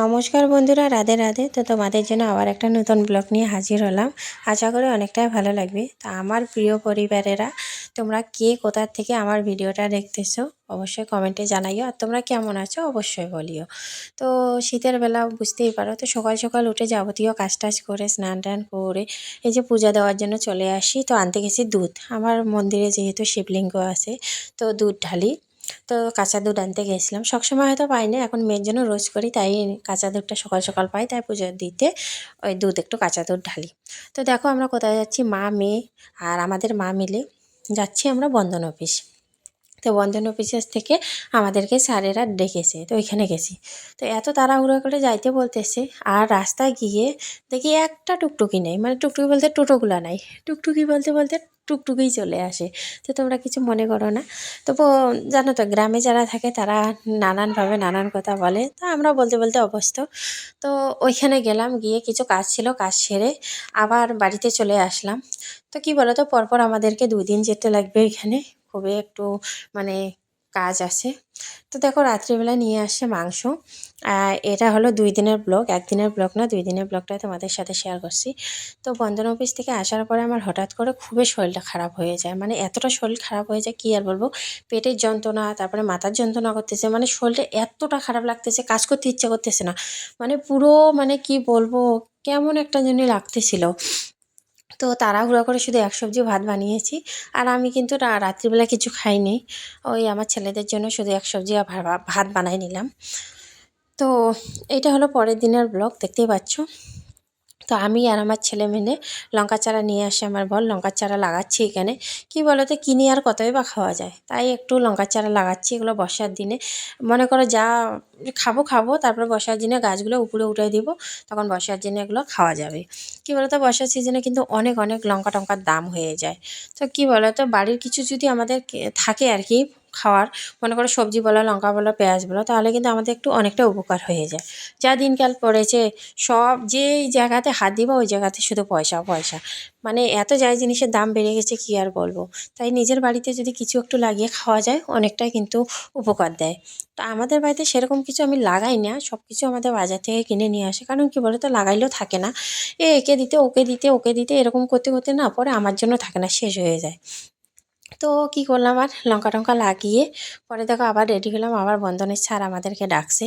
নমস্কার বন্ধুরা, রাধে রাধে। তো তোমাদের জন্য আবার একটা নতুন ব্লগ নিয়ে হাজির হলাম। আশা করি অনেকটাই ভালো লাগবে। তা আমার প্রিয় পরিবারেরা, তোমরা কে কোথার থেকে আমার ভিডিওটা দেখতেছো, অবশ্যই কমেন্টে জানাইও। আর তোমরা কেমন আছো, অবশ্যই বলিও। তো শীতের বেলা বুঝতেই পারো, তো সকাল সকাল উঠে যাবতীয় কাজ টাজ করে, স্নান টান করে, এই যে পূজা দেওয়ার জন্য চলে আসি। তো আনতে গেছি দুধ। আমার মন্দিরে যেহেতু শিবলিঙ্গ আছে, তো দুধ ঢালি। তো কাঁচা দুধ আনতে গেছিলাম। সবসময় হয়তো পাই না, এখন মেয়ের জন্য রোজ করি, তাই কাঁচা দুধটা সকাল সকাল পাই, তাই পুজো দিতে ওই দুধ একটু কাঁচা দুধ ঢালি। তো দেখো আমরা কোথায় যাচ্ছি, মা, মেয়ে আর আমাদের মা মিলে যাচ্ছি আমরা বন্ধন অফিস। তো বন্ধন অফিসের থেকে আমাদেরকে স্যারেরা ডেকেছে, তো ওইখানে গেছি। তো এত তাড়াহুড়ো করে যাইতে বলতেছে আর রাস্তায় গিয়ে দেখি একটা টুকটুকি নেই মানে টুকটুকি বলতে টোটোগুলো নাই। টুকটুকি বলতে বলতে টুকটুকিই চলে আসে। তো তোমরা কিছু মনে করো না। তবু জানো তো, গ্রামে যারা থাকে তারা নানানভাবে নানান কথা বলে। তো আমরা বলতে বলতে অভ্যস্ত। তো ওইখানে গেলাম, গিয়ে কিছু কাজ ছিল, কাজ সেরে আবার বাড়িতে চলে আসলাম। তো কি বলো তো পরপর আমাদেরকে দুই দিন যেতে লাগবে এখানে। খুবই একটু মানে কাজ আছে। তো দেখো, রাত্রিবেলা নিয়ে আসে মাংস। এটা হলো দুই দিনের ব্লগ একদিনের ব্লগ না, দুই দিনের ব্লগটা তোমাদের সাথে শেয়ার করছি। তো বন্ধন অফিস থেকে আসার পরে আমার হঠাৎ করে খুবই শরীরটা খারাপ হয়ে যায়। মানে এতটা শরীর খারাপ হয়ে যায়, কী আর বলব? পেটের যন্ত্রণা, তারপরে মাথার যন্ত্রণা করতেছে। মানে শরীরটা এতটা খারাপ লাগতেছে, কাজ করতে ইচ্ছা করতেছে না। মানে পুরো মানে কি বলব, কেমন একটা জন্য লাগতেছিল। তো তাড়াহুড়া করে শুধু এক সবজি ভাত বানিয়েছি। আর আমি কিন্তু রাত্রিবেলা কিছু খাইনি। ওই আমার ছেলেদের জন্য শুধু এক সবজি আর ভাত বানাই নিলাম। তো, এটা হলো পরের দিনের ব্লগ, দেখতেই পাচ্ছ। তো আমি আর আমার ছেলে মেয়ে লঙ্কা চারা নিয়ে আসে। আমার বল লঙ্কার চারা লাগাচ্ছি এখানে। কি বলো তো কিনে আর কতই বা খাওয়া যায়। তাই একটু লঙ্কার চারা লাগাচ্ছি, এগুলো বর্ষার দিনে। মনে করো যা খাব খাব, তারপরে বর্ষার দিনে গাছগুলো উপরে উঠে দিব, তখন বর্ষার দিনে এগুলো খাওয়া যাবে। কি বলো তো বর্ষার সিজনে কিন্তু অনেক অনেক লঙ্কা টঙ্কার দাম হয়ে যায়। তো কি বলো তো বাড়ির কিছু যদি আমাদের থাকে আর কি খাওয়ার, মনে করো সবজি বলো, লঙ্কা বলো, পেঁয়াজ বলো, তাহলে কিন্তু আমাদের একটু অনেকটা উপকার হয়ে যায়। যা দিনকাল পড়েছে, সব যেই জায়গাতে হাত দিব, ওই জায়গাতে শুধু পয়সা পয়সা। মানে এত যাই জিনিসের দাম বেড়ে গেছে, কী আর বলব? তাই নিজের বাড়িতে যদি কিছু একটু লাগিয়ে খাওয়া যায়, অনেকটাই কিন্তু উপকার দেয়। তো আমাদের বাড়িতে সেরকম কিছু আমি লাগাই না সব কিছু আমাদের বাজার থেকে কিনে নিয়ে আসে। কারণ কী বলো তো লাগাইলেও থাকে না। এ, একে দিতে, ওকে দিতে ওকে দিতে এরকম করতে করতে না, পরে আমার জন্য থাকে না, শেষ হয়ে যায়। তো কী করলাম আর? লঙ্কা টঙ্কা লাগিয়ে পরে দেখো আবার রেডি হলাম, আবার বন্ধনের ছাড় আমাদেরকে ডাকছে।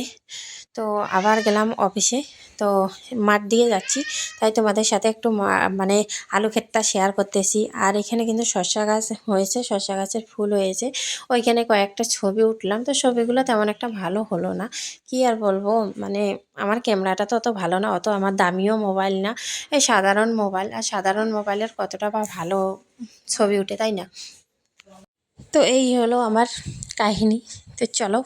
তো আবার গেলাম অফিসে তো মাঠ দিয়ে যাচ্ছি, তাই তোমাদের সাথে একটু মানে আলু ক্ষেতটা শেয়ার করতেছি। আর এখানে কিন্তু শসা গাছ হয়েছে শসা গাছের ফুল হয়েছে। ওইখানে কয়েকটা ছবি উঠলাম, তো ছবিগুলো তেমন একটা ভালো হলো না। কি আর বলব মানে আমার ক্যামেরাটা তো অত ভালো না, অত আমার দামিও মোবাইল না। এই সাধারণ মোবাইল, আর সাধারণ মোবাইলের কতটা বা ভালো ছবি উঠে, তাই না? তো এই হলো আমার কাহিনি। তো চলো।